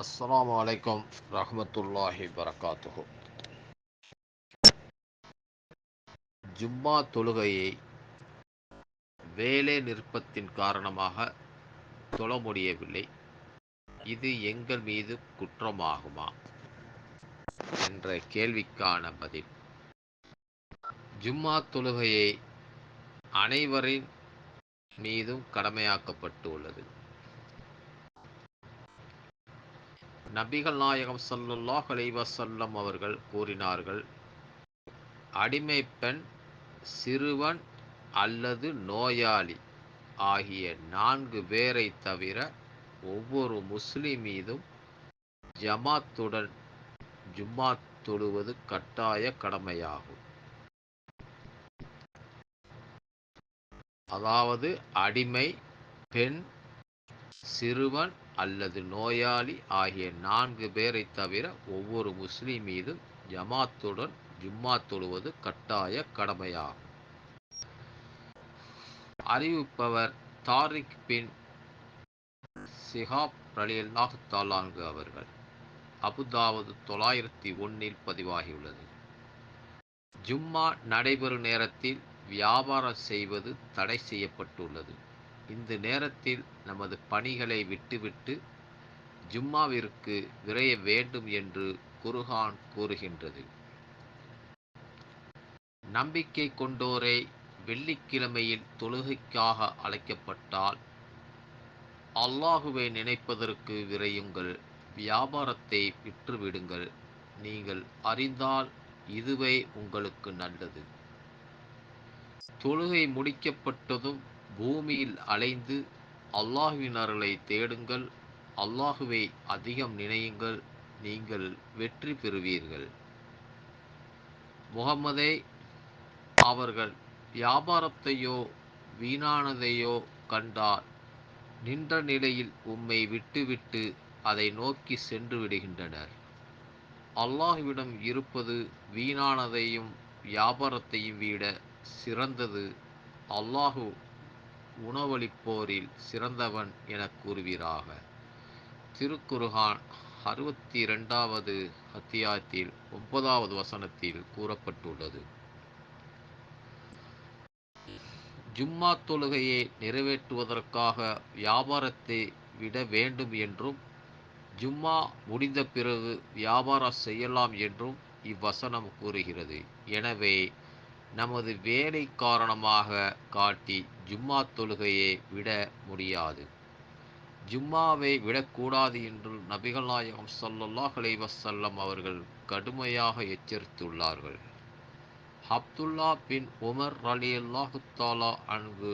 அஸ்லாம் அலைக்கும் ரஹமத்துல்லாஹி வரகாத்துஹு ஜும்மா தொழுகையை வேலை நிற்பத்தின் காரணமாக தொழ முடியவில்லை. இது எங்கள் மீது குற்றமாகுமா என்ற கேள்விக்கான பதில். ஜும்மா தொழுகையை அனைவரின் மீதும் கடமையாக்கப்பட்டு உள்ளது நபிகள் நாயகம் சல்லுல்லாஹ் அலைவசல்லம் அவர்கள் கூறினார்கள் அடிமை பெண் சிறுவன் அல்லது நோயாளி ஆகிய நான்கு பேரை தவிர ஒவ்வொரு முஸ்லிம் மீதும் ஜமாத்துடன் ஜும்மா தொழுவது கட்டாய கடமையாகும். அதாவது அடிமை பெண் சிறுவன் அல்லது நோயாளி ஆகிய நான்கு பேரை தவிர ஒவ்வொரு முஸ்லீம் மீதும் ஜமாத்துடன் ஜும்மா தொழுவது கட்டாய கடமையாகும். அறிவிப்பவர் தாரிக் பின் சிஹாப் ரலியல்லாஹு தாலான்கு அவர்கள். அபுதாவது தொள்ளாயிரத்தி ஒன்னில் பதிவாகியுள்ளது. ஜும்மா நடைபெறும் நேரத்தில் வியாபாரம் செய்வது தடை செய்யப்பட்டுள்ளது. இந்த நேரத்தில் நமது பணிகளை விட்டுவிட்டு ஜும்மாவிற்கு விரைய வேண்டும் என்று குருகான் கூறுகின்றது. நம்பிக்கை கொண்டோரை வெள்ளிக்கிழமையில் தொழுகைக்காக அழைக்கப்பட்டால் அல்லாஹுவை நினைப்பதற்கு விரையுங்கள் வியாபாரத்தை விற்றுவிடுங்கள். நீங்கள் அறிந்தால் இதுவே உங்களுக்கு நல்லது. தொழுகை முடிக்கப்பட்டதும் பூமியில் அலைந்து அல்லாஹுவினர்களை தேடுங்கள். அல்லாஹுவை அதிகம் நினையுங்கள். நீங்கள் வெற்றி பெறுவீர்கள். முகமதே அவர்கள் வியாபாரத்தையோ வீணானதையோ கண்டால் நின்ற நிலையில் உம்மை விட்டுவிட்டு அதை நோக்கி சென்று விடுகின்றனர். அல்லாஹுவிடம் இருப்பது வீணானதையும் வியாபாரத்தையும் விட சிறந்தது. அல்லாஹு உணவளிப்போரில் சிறந்தவன் என கூறுவீராக. திருக்குருகான் அறுபத்தி இரண்டாவது அத்தியாயத்தில் ஒன்பதாவது வசனத்தில் கூறப்பட்டுள்ளது. ஜும்மா தொழுகையை நிறைவேற்றுவதற்காக வியாபாரத்தை விட வேண்டும் என்றும் ஜும்மா முடிந்த பிறகு வியாபாரம் செய்யலாம் என்றும் இவ்வசனம் கூறுகிறது. எனவே நமது வேலை காரணமாக காட்டி ஜும்மா தொழுகையை விட முடியாது. ஜும்மாவை விடக்கூடாது என்று நபிகள் நாயகம் சல்லல்லாஹ் அலைஹி அவர்கள் கடுமையாக எச்சரித்துள்ளார்கள். அப்துல்லா பின் உமர் ரலியல்லாஹு தாலா அன்பு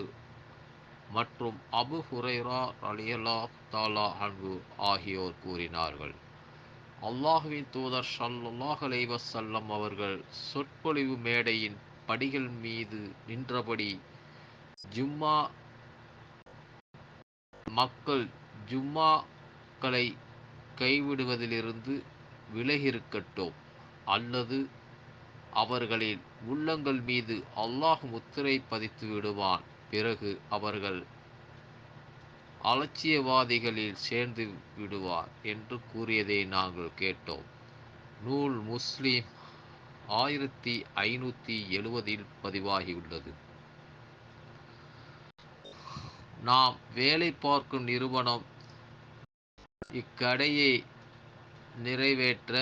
மற்றும் அபு ஹுரைரா ரலியல்லாஹு தாலா அன்பு ஆகியோர் கூறினார்கள். அல்லாஹுவின் தூதர் சல்லாஹ் அலைவசல்லம் அவர்கள் சொற்பொழிவு மேடையின் படிகள் மீது நின்றபடி ஜும்மா மக்கள் ஜும்மாக்களை கைவிடுவதிலிருந்து விலகியிருக்கட்டும் அல்லது அவர்களின் உள்ளங்கள் மீது அல்லாஹ் முத்திரை பதித்து விடுவான். பிறகு அவர்கள் அலட்சியவாதிகளில் சேர்ந்து விடுவார் என்று கூறியதை நாங்கள் கேட்டோம். நூல் முஸ்லிம் ஆயிரத்தி ஐநூற்றி எழுவதில் பதிவாகியுள்ளது. நாம் வேலை பார்க்கும் நிறுவனம் இக்கடையை நிறைவேற்ற